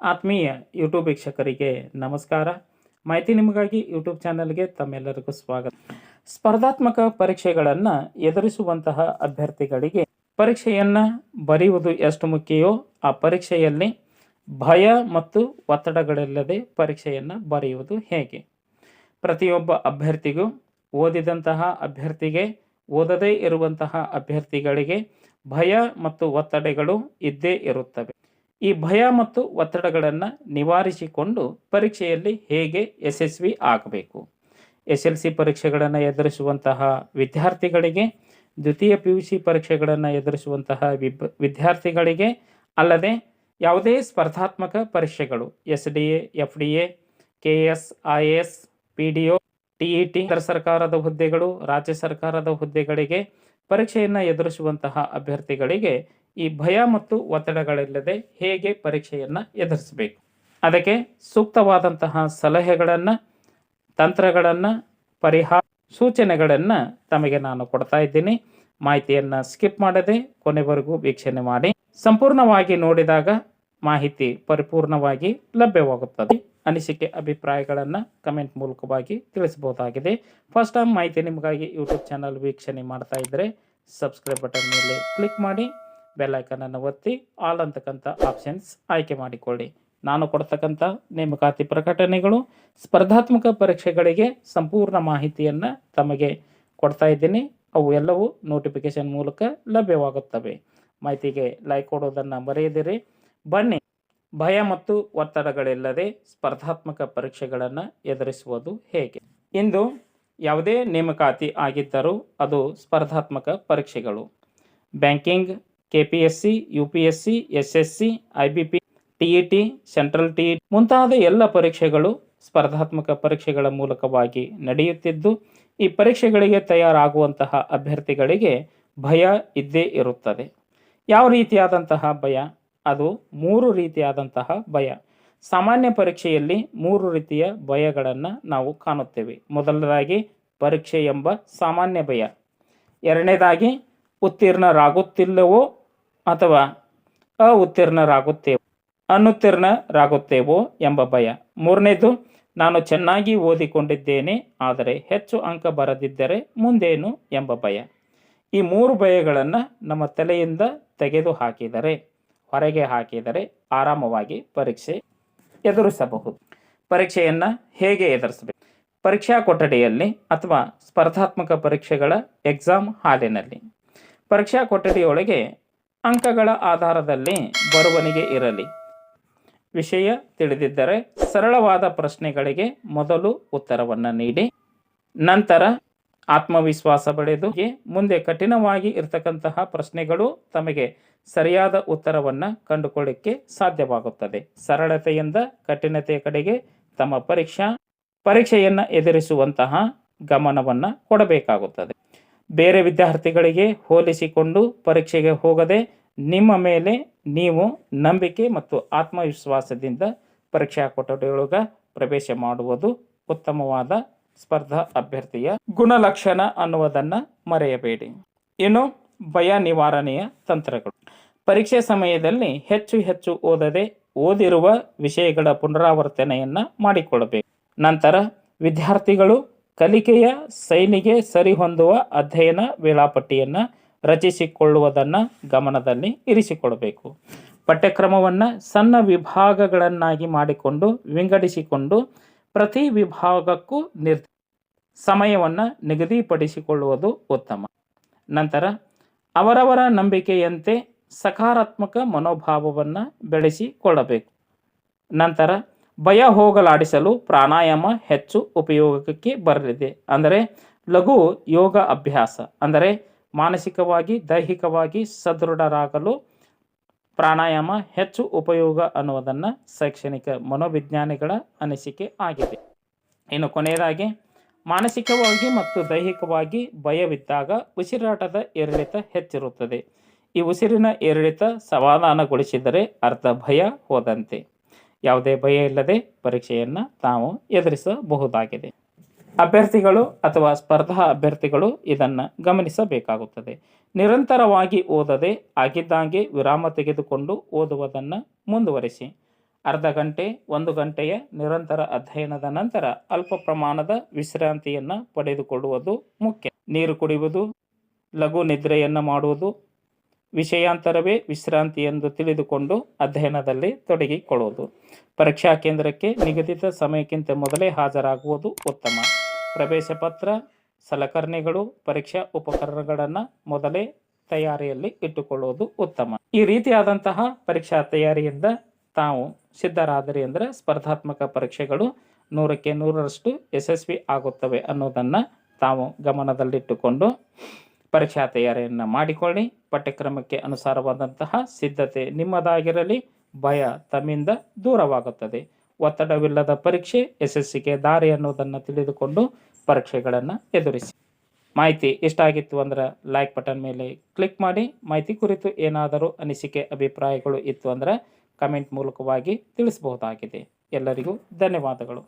ಆತ್ಮೀಯ ಯೂಟ್ಯೂಬ್ ವೀಕ್ಷಕರಿಗೆ ನಮಸ್ಕಾರ. ಮಾಹಿತಿ ನಿಮಗಾಗಿ ಯೂಟ್ಯೂಬ್ ಚಾನಲ್ಗೆ ತಮ್ಮೆಲ್ಲರಿಗೂ ಸ್ವಾಗತ. ಸ್ಪರ್ಧಾತ್ಮಕ ಪರೀಕ್ಷೆಗಳನ್ನು ಎದುರಿಸುವಂತಹ ಅಭ್ಯರ್ಥಿಗಳಿಗೆ ಪರೀಕ್ಷೆಯನ್ನು ಬರೆಯುವುದು ಎಷ್ಟು ಮುಖ್ಯವೋ ಆ ಪರೀಕ್ಷೆಯಲ್ಲಿ ಭಯ ಮತ್ತು ಒತ್ತಡಗಳಿಲ್ಲದೆ ಪರೀಕ್ಷೆಯನ್ನು ಬರೆಯುವುದು ಹೇಗೆ? ಪ್ರತಿಯೊಬ್ಬ ಅಭ್ಯರ್ಥಿಗೂ ಓದಿದಂತಹ ಅಭ್ಯರ್ಥಿಗೆ, ಓದದೇ ಇರುವಂತಹ ಅಭ್ಯರ್ಥಿಗಳಿಗೆ ಭಯ ಮತ್ತು ಒತ್ತಡಗಳು ಇದ್ದೇ ಇರುತ್ತವೆ. ಈ ಭಯ ಮತ್ತು ಒತ್ತಡಗಳನ್ನು ನಿವಾರಿಸಿಕೊಂಡು ಪರೀಕ್ಷೆಯಲ್ಲಿ ಹೇಗೆ ಯಶಸ್ವಿ ಆಗಬೇಕು? ಎಸ್ ಎಲ್ ಸಿ ಪರೀಕ್ಷೆಗಳನ್ನು ಎದುರಿಸುವಂತಹ ವಿದ್ಯಾರ್ಥಿಗಳಿಗೆ, ದ್ವಿತೀಯ ಪಿ ಯು ಸಿ ಪರೀಕ್ಷೆಗಳನ್ನು ಎದುರಿಸುವಂತಹ ವಿದ್ಯಾರ್ಥಿಗಳಿಗೆ ಅಲ್ಲದೆ ಯಾವುದೇ ಸ್ಪರ್ಧಾತ್ಮಕ ಪರೀಕ್ಷೆಗಳು, S D A, F D A, K S, I S, P D O, T E T ಕೇಂದ್ರ ಸರ್ಕಾರದ ಹುದ್ದೆಗಳು, ರಾಜ್ಯ ಸರ್ಕಾರದ ಹುದ್ದೆಗಳಿಗೆ ಪರೀಕ್ಷೆಯನ್ನು ಎದುರಿಸುವಂತಹ ಅಭ್ಯರ್ಥಿಗಳಿಗೆ ಈ ಭಯ ಮತ್ತು ಒತ್ತಡಗಳಿಲ್ಲದೆ ಹೇಗೆ ಪರೀಕ್ಷೆಯನ್ನು ಎದುರಿಸಬೇಕು? ಅದಕ್ಕೆ ಸೂಕ್ತವಾದಂತಹ ಸಲಹೆಗಳನ್ನು, ತಂತ್ರಗಳನ್ನು, ಪರಿಹಾರ ಸೂಚನೆಗಳನ್ನು ತಮಗೆ ನಾನು ಕೊಡ್ತಾ ಇದ್ದೀನಿ. ಮಾಹಿತಿಯನ್ನು ಸ್ಕಿಪ್ ಮಾಡದೆ ಕೊನೆವರೆಗೂ ವೀಕ್ಷಣೆ ಮಾಡಿ. ಸಂಪೂರ್ಣವಾಗಿ ನೋಡಿದಾಗ ಮಾಹಿತಿ ಪರಿಪೂರ್ಣವಾಗಿ ಲಭ್ಯವಾಗುತ್ತದೆ. ಅನಿಸಿಕೆ ಅಭಿಪ್ರಾಯಗಳನ್ನು ಕಮೆಂಟ್ ಮೂಲಕವಾಗಿ ತಿಳಿಸಬಹುದಾಗಿದೆ. ಫಸ್ಟ್ ಟೈಮ್ ಮಾಹಿತಿ ನಿಮಗಾಗಿ ಯೂಟ್ಯೂಬ್ ಚಾನಲ್ ವೀಕ್ಷಣೆ ಮಾಡ್ತಾ ಇದ್ದರೆ ಸಬ್ಸ್ಕ್ರೈಬ್ ಬಟನ್ ಮೇಲೆ ಕ್ಲಿಕ್ ಮಾಡಿ. ಬೆಲ್ ಐಕನನ್ನು ಒತ್ತಿ ಆಲ್ ಅಂತಕ್ಕಂಥ ಆಪ್ಷನ್ಸ್ ಆಯ್ಕೆ ಮಾಡಿಕೊಳ್ಳಿ. ನಾನು ಕೊಡ್ತಕ್ಕಂಥ ನೇಮಕಾತಿ ಪ್ರಕಟಣೆಗಳು, ಸ್ಪರ್ಧಾತ್ಮಕ ಪರೀಕ್ಷೆಗಳಿಗೆ ಸಂಪೂರ್ಣ ಮಾಹಿತಿಯನ್ನು ತಮಗೆ ಕೊಡ್ತಾ ಇದ್ದೀನಿ. ಅವು ಎಲ್ಲವೂ ನೋಟಿಫಿಕೇಶನ್ ಮೂಲಕ ಲಭ್ಯವಾಗುತ್ತವೆ. ಮಾಹಿತಿಗೆ ಲೈಕ್ ಕೊಡೋದನ್ನು ಮರೆಯದಿರಿ. ಬನ್ನಿ, ಭಯ ಮತ್ತು ಒತ್ತಡಗಳಿಲ್ಲದೆ ಸ್ಪರ್ಧಾತ್ಮಕ ಪರೀಕ್ಷೆಗಳನ್ನು ಎದುರಿಸುವುದು ಹೇಗೆ? ಇಂದು ಯಾವುದೇ ನೇಮಕಾತಿ ಆಗಿದ್ದರೂ ಅದು ಸ್ಪರ್ಧಾತ್ಮಕ ಪರೀಕ್ಷೆಗಳು. Banking K P S C U P S C S S C I B P, T E T, central T ಮುಂತಾದ ಎಲ್ಲ ಪರೀಕ್ಷೆಗಳು ಸ್ಪರ್ಧಾತ್ಮಕ ಪರೀಕ್ಷೆಗಳ ಮೂಲಕವಾಗಿ ನಡೆಯುತ್ತಿದ್ದು, ಈ ಪರೀಕ್ಷೆಗಳಿಗೆ ತಯಾರಾಗುವಂತಹ ಅಭ್ಯರ್ಥಿಗಳಿಗೆ ಭಯ ಇದ್ದೇ ಇರುತ್ತದೆ. ಯಾವ ರೀತಿಯಾದಂತಹ ಭಯ? ಅದು ಮೂರು ರೀತಿಯಾದಂತಹ ಭಯ. ಸಾಮಾನ್ಯ ಪರೀಕ್ಷೆಯಲ್ಲಿ ಮೂರು ರೀತಿಯ ಭಯಗಳನ್ನು ನಾವು ಕಾಣುತ್ತೇವೆ. ಮೊದಲನೇದಾಗಿ ಪರೀಕ್ಷೆ ಎಂಬ ಸಾಮಾನ್ಯ ಭಯ. ಎರಡನೇದಾಗಿ, ಉತ್ತೀರ್ಣರಾಗುತ್ತಿಲ್ಲವೋ ಅಥವಾ ಅಉತ್ತೀರ್ಣರಾಗುತ್ತೇವೋ, ಅನುತ್ತೀರ್ಣರಾಗುತ್ತೇವೋ ಎಂಬ ಭಯ. ಮೂರನೇದು, ನಾನು ಚೆನ್ನಾಗಿ ಓದಿಕೊಂಡಿದ್ದೇನೆ, ಆದರೆ ಹೆಚ್ಚು ಅಂಕ ಬರದಿದ್ದರೆ ಮುಂದೇನು ಎಂಬ ಭಯ. ಈ ಮೂರು ಭಯಗಳನ್ನು ನಮ್ಮ ತಲೆಯಿಂದ ತೆಗೆದು ಹಾಕಿದರೆ ಹೊರಗೆ ಹಾಕಿದರೆ ಆರಾಮವಾಗಿ ಪರೀಕ್ಷೆ ಎದುರಿಸಬಹುದು. ಪರೀಕ್ಷೆಯನ್ನು ಹೇಗೆ ಎದುರಿಸಬೇಕು? ಪರೀಕ್ಷಾ ಕೊಠಡಿಯಲ್ಲಿ ಅಥವಾ ಸ್ಪರ್ಧಾತ್ಮಕ ಪರೀಕ್ಷೆಗಳ ಎಕ್ಸಾಮ್ ಹಾಲಿನಲ್ಲಿ. ಪರೀಕ್ಷಾ ಕೊಠಡಿಯೊಳಗೆ ಅಂಕಗಳ ಆಧಾರದಲ್ಲಿ ಬರುವನಿಗೆ ಇರಲಿ. ವಿಷಯ ತಿಳಿದಿದ್ದರೆ ಸರಳವಾದ ಪ್ರಶ್ನೆಗಳಿಗೆ ಮೊದಲು ಉತ್ತರವನ್ನು ನೀಡಿ. ನಂತರ ಆತ್ಮವಿಶ್ವಾಸ ಬೆಳೆದು ಮುಂದೆ ಕಠಿಣವಾಗಿ ಇರತಕ್ಕಂತಹ ಪ್ರಶ್ನೆಗಳು ತಮಗೆ ಸರಿಯಾದ ಉತ್ತರವನ್ನು ಕಂಡುಕೊಳ್ಳಿಕ್ಕೆ ಸಾಧ್ಯವಾಗುತ್ತದೆ. ಸರಳತೆಯಿಂದ ಕಠಿಣತೆಯ ಕಡೆಗೆ ತಮ್ಮ ಪರೀಕ್ಷಾ, ಪರೀಕ್ಷೆಯನ್ನು ಎದುರಿಸುವಂತಹ ಗಮನವನ್ನು ಕೊಡಬೇಕಾಗುತ್ತದೆ. ಬೇರೆ ವಿದ್ಯಾರ್ಥಿಗಳಿಗೆ ಹೋಲಿಸಿಕೊಂಡು ಪರೀಕ್ಷೆಗೆ ಹೋಗದೆ ನಿಮ್ಮ ಮೇಲೆ ನೀವು ನಂಬಿಕೆ ಮತ್ತು ಆತ್ಮವಿಶ್ವಾಸದಿಂದ ಪರೀಕ್ಷಾ ಕೊಠಡಿಯೊಳಗೆ ಪ್ರವೇಶ ಮಾಡುವುದು ಉತ್ತಮವಾದ ಸ್ಪರ್ಧಾ ಅಭ್ಯರ್ಥಿಯ ಗುಣಲಕ್ಷಣ ಅನ್ನುವುದನ್ನು ಮರೆಯಬೇಡಿ. ಇನ್ನು ಭಯ ನಿವಾರಣೆಯ ತಂತ್ರಗಳು. ಪರೀಕ್ಷೆ ಸಮಯದಲ್ಲಿ ಹೆಚ್ಚು ಹೆಚ್ಚು ಓದದೆ ಓದಿರುವ ವಿಷಯಗಳ ಪುನರಾವರ್ತನೆಯನ್ನು ಮಾಡಿಕೊಳ್ಳಬೇಕು. ನಂತರ ವಿದ್ಯಾರ್ಥಿಗಳು ಕಲಿಕೆಯ ಶೈಲಿಗೆ ಸರಿಹೊಂದುವ ಅಧ್ಯಯನ ವೇಳಾಪಟ್ಟಿಯನ್ನು ರಚಿಸಿಕೊಳ್ಳುವುದನ್ನು ಗಮನದಲ್ಲಿ ಇರಿಸಿಕೊಳ್ಳಬೇಕು ಪಠ್ಯಕ್ರಮವನ್ನು ಸಣ್ಣ ವಿಭಾಗಗಳನ್ನಾಗಿ ಮಾಡಿಕೊಂಡು ವಿಂಗಡಿಸಿಕೊಂಡು ಪ್ರತಿ ವಿಭಾಗಕ್ಕೂ ನಿರ್ ಸಮಯವನ್ನು ನಿಗದಿಪಡಿಸಿಕೊಳ್ಳುವುದು ಉತ್ತಮ. ನಂತರ ಅವರವರ ನಂಬಿಕೆಯಂತೆ ಸಕಾರಾತ್ಮಕ ಮನೋಭಾವವನ್ನು ಬೆಳೆಸಿಕೊಳ್ಳಬೇಕು. ನಂತರ ಭಯ ಹೋಗಲಾಡಿಸಲು ಪ್ರಾಣಾಯಾಮ ಹೆಚ್ಚು ಉಪಯೋಗಕ್ಕೆ ಬರಲಿದೆ. ಅಂದರೆ ಲಘು ಯೋಗ ಅಭ್ಯಾಸ. ಅಂದರೆ ಮಾನಸಿಕವಾಗಿ, ದೈಹಿಕವಾಗಿ ಸದೃಢರಾಗಲು ಪ್ರಾಣಾಯಾಮ ಹೆಚ್ಚು ಉಪಯೋಗ ಅನ್ನುವುದನ್ನು ಶೈಕ್ಷಣಿಕ ಮನೋವಿಜ್ಞಾನಿಗಳ ಅನಿಸಿಕೆ ಆಗಿದೆ. ಇನ್ನು ಕೊನೆಯದಾಗಿ, ಮಾನಸಿಕವಾಗಿ ಮತ್ತು ದೈಹಿಕವಾಗಿ ಭಯವಿದ್ದಾಗ ಉಸಿರಾಟದ ಏರಿಳಿತ ಹೆಚ್ಚಿರುತ್ತದೆ. ಈ ಉಸಿರಿನ ಏರಿಳಿತ ಸಮಾಧಾನಗೊಳಿಸಿದರೆ ಅರ್ಧ ಭಯ ಹೋದಂತೆ. ಯಾವುದೇ ಭಯ ಇಲ್ಲದೆ ಪರೀಕ್ಷೆಯನ್ನು ತಾವು ಎದುರಿಸಬಹುದಾಗಿದೆ. ಅಭ್ಯರ್ಥಿಗಳು ಅಥವಾ ಸ್ಪರ್ಧಾ ಅಭ್ಯರ್ಥಿಗಳು ಇದನ್ನು ಗಮನಿಸಬೇಕಾಗುತ್ತದೆ. ನಿರಂತರವಾಗಿ ಓದದೆ ಆಗಿದ್ದಾಗೆ ವಿರಾಮ ತೆಗೆದುಕೊಂಡು ಓದುವುದನ್ನು ಮುಂದುವರಿಸಿ. ಅರ್ಧ ಗಂಟೆ, ಒಂದು ಗಂಟೆಯ ನಿರಂತರ ಅಧ್ಯಯನದ ನಂತರ ಅಲ್ಪ ಪ್ರಮಾಣದ ವಿಶ್ರಾಂತಿಯನ್ನು ಪಡೆದುಕೊಳ್ಳುವುದು ಮುಖ್ಯ. ನೀರು ಕುಡಿಯುವುದು, ಲಘು ನಿದ್ರೆಯನ್ನು ಮಾಡುವುದು ವಿಷಯಾಂತರವೇ ವಿಶ್ರಾಂತಿ ಎಂದು ತಿಳಿದುಕೊಂಡು ಅಧ್ಯಯನದಲ್ಲಿ ತೊಡಗಿಕೊಳ್ಳುವುದು. ಪರೀಕ್ಷಾ ಕೇಂದ್ರಕ್ಕೆ ನಿಗದಿತ ಸಮಯಕ್ಕಿಂತ ಮೊದಲೇ ಹಾಜರಾಗುವುದು ಉತ್ತಮ. ಪ್ರವೇಶ ಪತ್ರ, ಸಲಕರಣೆಗಳು, ಪರೀಕ್ಷಾ ಉಪಕರಣಗಳನ್ನು ಮೊದಲೇ ತಯಾರಿಯಲ್ಲಿ ಇಟ್ಟುಕೊಳ್ಳುವುದು ಉತ್ತಮ. ಈ ರೀತಿಯಾದಂತಹ ಪರೀಕ್ಷಾ ತಯಾರಿಯಿಂದ ತಾವು ಸಿದ್ಧರಾದರೆ ಅಂದರೆ ಸ್ಪರ್ಧಾತ್ಮಕ ಪರೀಕ್ಷೆಗಳು ನೂರಕ್ಕೆ ನೂರರಷ್ಟು ಯಶಸ್ವಿ ಆಗುತ್ತವೆ ಅನ್ನೋದನ್ನು ತಾವು ಗಮನದಲ್ಲಿಟ್ಟುಕೊಂಡು ಪರೀಕ್ಷಾ ತಯಾರಿಯನ್ನು ಮಾಡಿಕೊಳ್ಳಿ. ಪಠ್ಯಕ್ರಮಕ್ಕೆ ಅನುಸಾರವಾದಂತಹ ಸಿದ್ಧತೆ ನಿಮ್ಮದಾಗಿರಲಿ. ಭಯ ತಮ್ಮಿಂದ ದೂರವಾಗುತ್ತದೆ. ಒತ್ತಡವಿಲ್ಲದ ಪರೀಕ್ಷೆ ಯಶಸ್ಸಿಗೆ ದಾರಿ ಅನ್ನೋದನ್ನು ತಿಳಿದುಕೊಂಡು ಪರೀಕ್ಷೆಗಳನ್ನು ಎದುರಿಸಿ. ಮಾಹಿತಿ ಇಷ್ಟ ಆಗಿತ್ತು ಅಂದ್ರೆ ಲೈಕ್ ಬಟನ್ ಮೇಲೆ ಕ್ಲಿಕ್ ಮಾಡಿ. ಮಾಹಿತಿ ಕುರಿತು ಏನಾದರೂ ಅನಿಸಿಕೆ, ಅಭಿಪ್ರಾಯಗಳು ಇತ್ತು ಅಂದರೆ ಕಮೆಂಟ್ ಮೂಲಕವಾಗಿ ತಿಳಿಸಬಹುದಾಗಿದೆ. ಎಲ್ಲರಿಗೂ ಧನ್ಯವಾದಗಳು.